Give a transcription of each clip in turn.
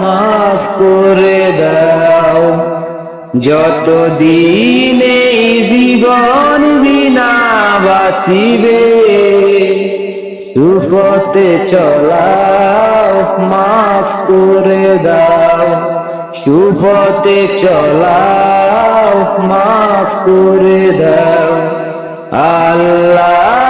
মাফ করে দাও। যত দিন জীবন বিনা বাঁচিবে, সুপথে চলাও, মাফ করে দাও। সুপথে চলাও, মাফ করে দাও। আল্লাহ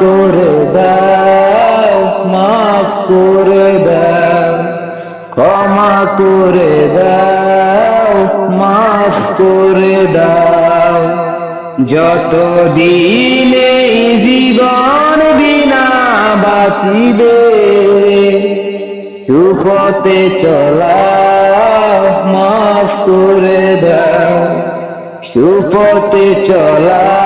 করে দাও মাফ করে দাও ক্ষমা করে দাও মাফ করে দাও যত দিন জীবন বিনা বাঁচিবে সুপথে চলা, মাফ করে দাও সুপথে চলাও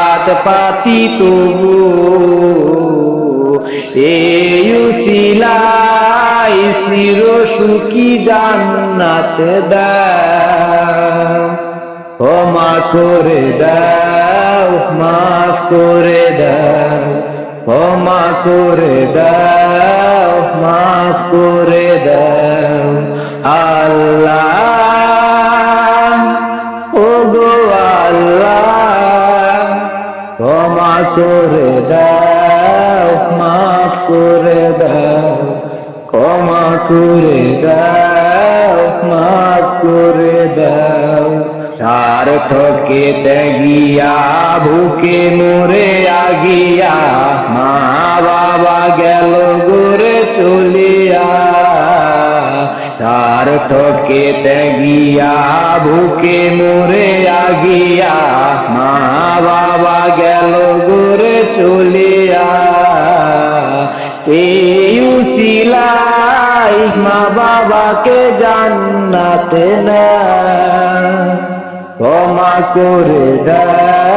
পাতি তবু এই উসিলাই চির সুখী জান্নাত দাও। ক্ষমা করে দাও মাফ করে দাও। ক্ষমা করে দাও মাফ করে দাও। আল্লাহ করে দাও, মাফ করে দাও, ক্ষমা করে দাও, মাফ করে দাও। সার্থকে ত্যাগিয়া ভুকে মরে আগিয়া, মা বাবা গেল গোরে চলিয়া। সার্থকে ত্যাগিয়া ভুকে মরে আগিয়া, মা বাবা গেল গোরে চলিয়া। এই উচিলাই মা বাবাকে জান্নাতে না ক্ষমা করে দাও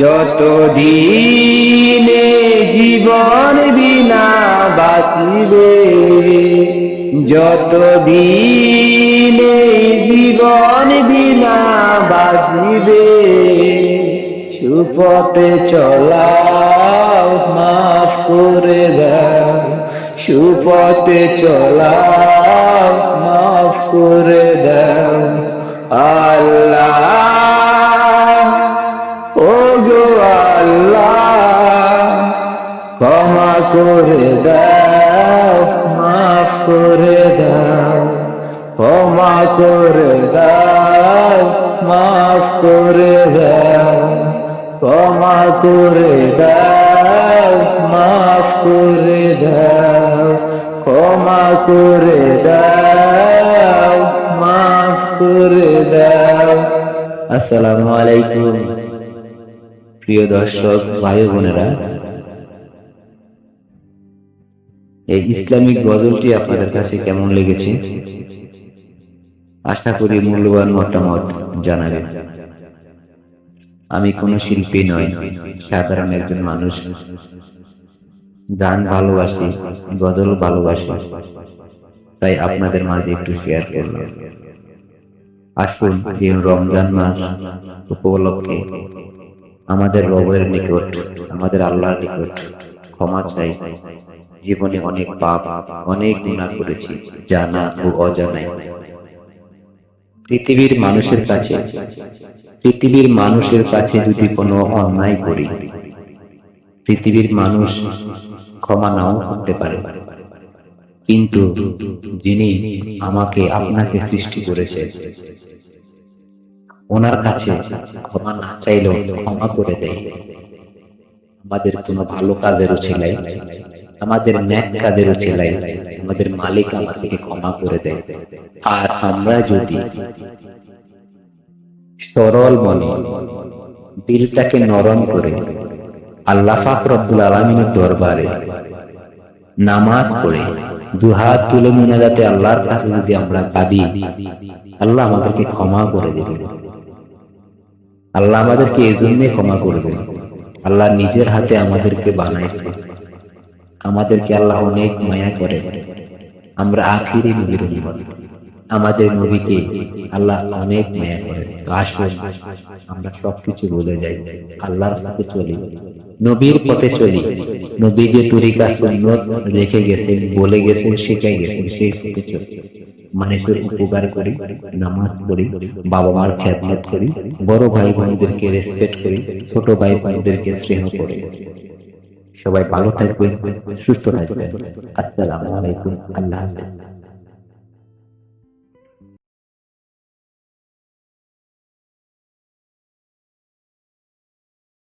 যত দিনে জীবন বিনা বাঁচিবে যত দিনে জীবন বিনা বাঁচিবে, সুপথে চলাও, মাফ করে দাও, সুপথে চলাও, মাফ করে দাও, আল্লাহ করে দাও মাফ করে দাও, ক্ষমা করে দাও মাফ করে দাও, ক্ষমা করে দাও মাফ করে দাও, ক্ষমা করে দাও মাফ করে দাও। আসসালামু আলাইকুম, প্রিয় দর্শক, ভাই বোনেরা। এই ইসলামিক গজলটি আপনাদের কাছে কেমন লেগেছে? আশা করি মূল্যবান মতামত জানাবেন। আমি কোনো শিল্পী নই, সাধারণ একজন মানুষ। গান ভালোবাসি, গজল ভালোবাসি, তাই আপনাদের মাঝে একটু শেয়ার করলাম। আসুন রমজান মাস উপলক্ষে আমাদের রবের নিকট, আমাদের আল্লাহর নিকট ক্ষমা চাই। জীবনে অনেক পাপ, অনেক গুণা করেছি জানা ও অজানাই। পৃথিবীর মানুষের কাছে, পৃথিবীর মানুষের কাছে যদি কোনো অন্যায় করি, পৃথিবীর মানুষ ক্ষমা নাও করতে পারে। কিন্তু যিনি আমাকে আপনাকে সৃষ্টি করেছে, ওনার কাছে ক্ষমা না চাইলেও ক্ষমা করে দেয়। আমাদের কোনো ভালো কাজের ছেলাই আমাদের ন্যাক কাজের ছেলাই আমাদের মালিক আমাদেরকে ক্ষমা করে দেয়। আর আমরা যদি সরল মনে দিলটাকে নরম করে আল্লাহ পাক রব্বুল আলমিনের দরবারে নামাজ পড়ে দুহাত তুলে মোনাজাতে আল্লাহর কাছে যদি আমরা কাঁদি, আল্লাহ আমাদেরকে ক্ষমা করে দেবেন আল্লাহ আমাদেরকে এই জন্যে ক্ষমা করবেন। আল্লাহ নিজের হাতে আমাদেরকে বানাইছে। আমাদেরকে আল্লাহ অনেক মায়া করে। আমরা আখিরি নবীর উম্মত আমাদের নবীকে আল্লাহ অনেক মায়া করে। তো আসুন, আমরা সবকিছু বলে যাই। আল্লাহর সাথে চলি। নবীর পথে চলি। নবী যে তরিকা, সুন্নত রেখে গেছেন, বলে গেছেন, শিখাই গেছেন, সেই পথে চলি। মানুষের উপকার করি, নামাজ পড়ি, বাবা মার খেদমত করি, বড় ভাই বোনদেরকে রেসপেক্ট করি, ছোট ভাই বোনদেরকে স্নেহ করি। সবাই ভালো থাকবেন সুস্থ থাকবেন। আসসালামু আলাইকুম আল্লাহ হাফেজ।